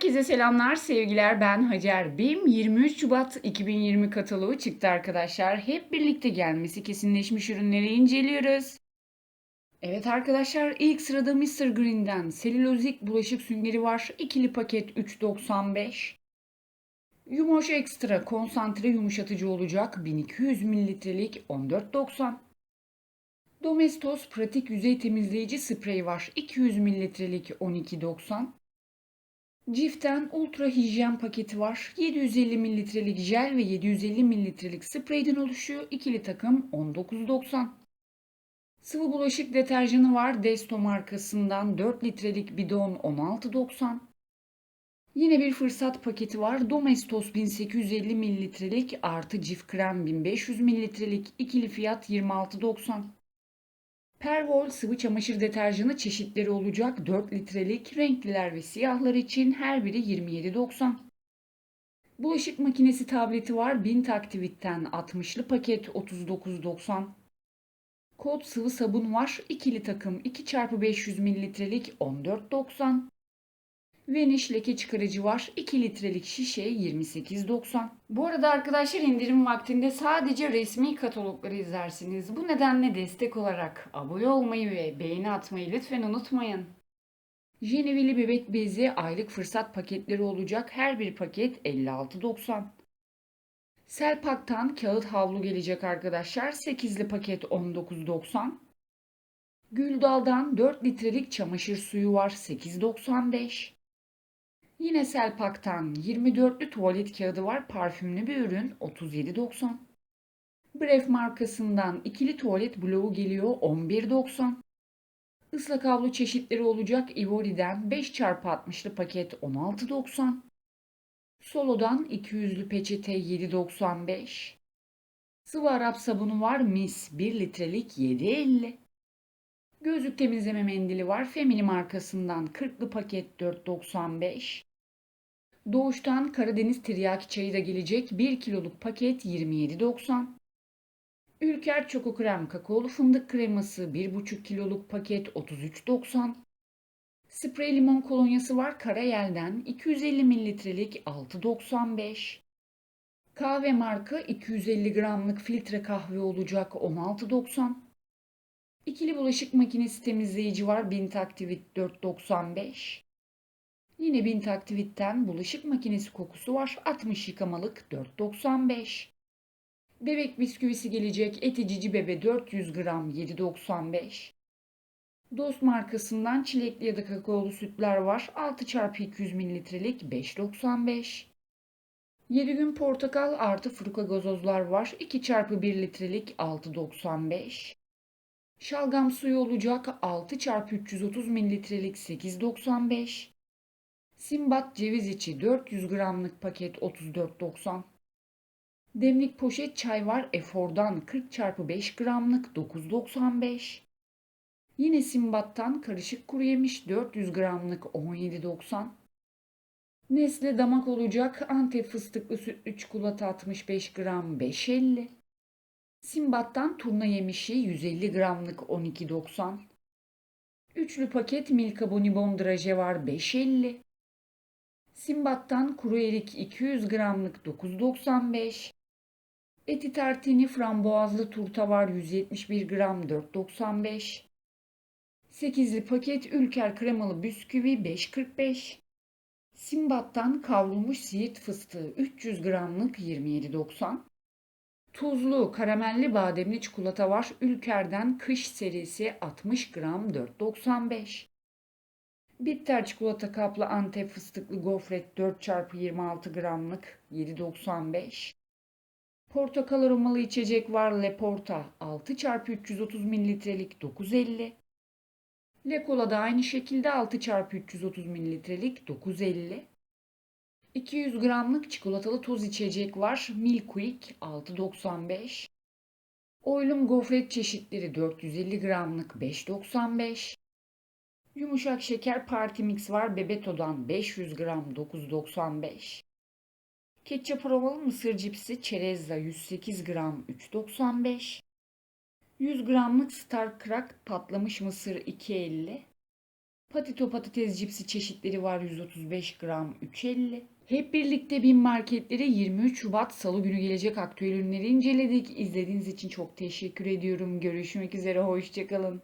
Herkese selamlar, sevgiler. Ben Hacer. BİM 23 Şubat 2020 kataloğu çıktı arkadaşlar. Hep birlikte gelmesi kesinleşmiş ürünleri inceliyoruz. Evet arkadaşlar, ilk sırada Mr. Green'den selülozik bulaşık süngeri var. İkili paket 3.95. Yumoş Ekstra konsantre yumuşatıcı olacak 1200 mililitrelik 14.90. Domestos pratik yüzey temizleyici sprey var 200 mililitrelik 12.90. Cif'ten ultra hijyen paketi var. 750 mililitrelik jel ve 750 mililitrelik spreyden oluşuyor. İkili takım 19.90. Sıvı bulaşık deterjanı var. Desto markasından 4 litrelik bidon 16.90. Yine bir fırsat paketi var. Domestos 1850 mililitrelik artı Cif krem 1500 mililitrelik ikili fiyat 26.90. Pervol sıvı çamaşır deterjanı çeşitleri olacak 4 litrelik renkliler ve siyahlar için her biri 27.90. Bulaşık makinesi tableti var Bint Activit'ten 60'lı paket 39.90. Kod sıvı sabun var ikili takım 2x500 mililitrelik 14.90. Vanish leke çıkarıcı var 2 litrelik şişe 28.90. Bu arada arkadaşlar indirim vaktinde sadece resmi katalogları izlersiniz. Bu nedenle destek olarak abone olmayı ve beğeni atmayı lütfen unutmayın. Jenevili bebek bezi aylık fırsat paketleri olacak. Her bir paket 56.90. Selpak'tan kağıt havlu gelecek arkadaşlar. 8'li paket 19.90. Güldal'dan 4 litrelik çamaşır suyu var 8.95. Yine Selpak'tan 24'lü tuvalet kağıdı var. Parfümlü bir ürün 37.90. Bref markasından ikili tuvalet bloğu geliyor 11.90. Islak havlu çeşitleri olacak Ivori'den 5x60'lı paket 16.90. Solo'dan 200'lü peçete 7.95. Sıvı Arap sabunu var Mis 1 litrelik 7.50. Gözlük temizleme mendili var. Femini markasından 40'lı paket 4.95. Doğuştan Karadeniz tiryaki çayı da gelecek 1 kiloluk paket 27.90. Ülker Çoko Krem kakaolu fındık kreması 1,5 kiloluk paket 33.90. Sprey limon kolonyası var Karayel'den 250 mililitrelik 6.95. Kahve marka 250 gramlık filtre kahve olacak 16.90. İkili bulaşık makinesi temizleyici var Bint Activit 4.95. Yine Bint Activit'ten bulaşık makinesi kokusu var 60 yıkamalık 4.95. Bebek bisküvisi gelecek eti bebe 400 gram 7.95. Dost markasından çilekli ya da kakaolu sütler var 6x200 mililitrelik 5.95. 7 gün portakal artı fruka gazozlar var 2x1 litrelik 6.95. Şalgam suyu olacak 6 x 330 mililitrelik 8.95. Simbat ceviz içi 400 gramlık paket 34.90. Demlik poşet çay var Efor'dan 40 x 5 gramlık 9.95. Yine Simbat'tan karışık kuru yemiş 400 gramlık 17.90. Nesle damak olacak Antep fıstıklı sütlü çikolata 65 gram 5.50. Simbat'tan turna yemişi 150 gramlık 12.90. Üçlü paket Milka Bonibon draje var 5.50. Simbat'tan kuru erik 200 gramlık 9.95. Eti tartini frambuazlı turta var 171 gram 4.95. 8'li paket Ülker kremalı bisküvi 5.45. Simbat'tan kavrulmuş siirt fıstığı 300 gramlık 27.90. Tuzlu, karamelli bademli çikolata var. Ülker'den kış serisi 60 gram 4.95. Bitter çikolata kaplı Antep fıstıklı gofret 4x26 gramlık 7.95. Portakal aromalı içecek var Leporta 6x330 mililitrelik 9.50. Le Cola da aynı şekilde 6x330 mililitrelik 9.50. 200 gramlık çikolatalı toz içecek var. Milkweek 6.95. Oylum gofret çeşitleri 450 gramlık 5.95. Yumuşak şeker party mix var. Bebeto'dan 500 gram 9.95. Ketçap aromalı mısır cipsi çerezla 108 gram 3.95. 100 gramlık Star Crack patlamış mısır 2.50. Patito patates cipsi çeşitleri var 135 gram 3.50. Hep birlikte bin marketlere 23 Şubat Salı günü gelecek aktüel ürünleri inceledik. İzlediğiniz için çok teşekkür ediyorum. Görüşmek üzere, hoşçakalın.